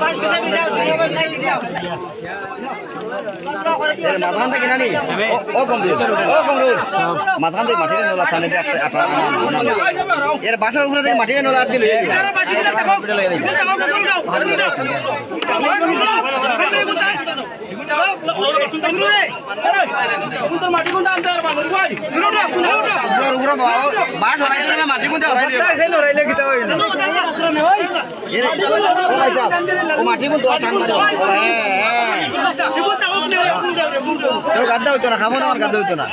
ভাই বিজে বিজে বিজে মাথান থেকে নানি। ও কমরুল ও কমরুল মাথান থেকে মাটিতে নলা থানে যে একটা এর বাসার উপরে থেকে মাটিতে নলা দিলে মাটি কোনটা হরাই মাটি কোন দোয়া টান মারো কেউ গাদ্দা হইতো না খাব না আর গাদ্দা হইতো না।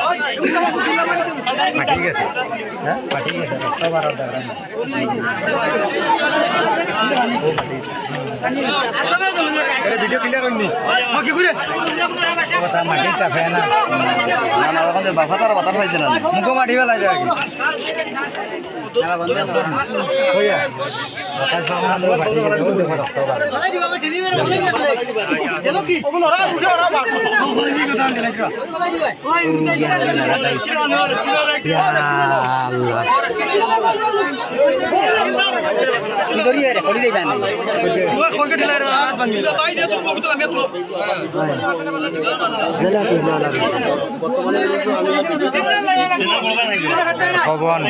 ঠিক আছে হ্যাঁ? ঠিক আছে সবার ভিডিও ক্লিয়ার হয়নি। কথা মাটির চাপে না। না ওখানে বাসা তার বাতাস পাইছে না। মুখো মাটি বেলা যায় হইয়া। বাতাস বার ভগবান।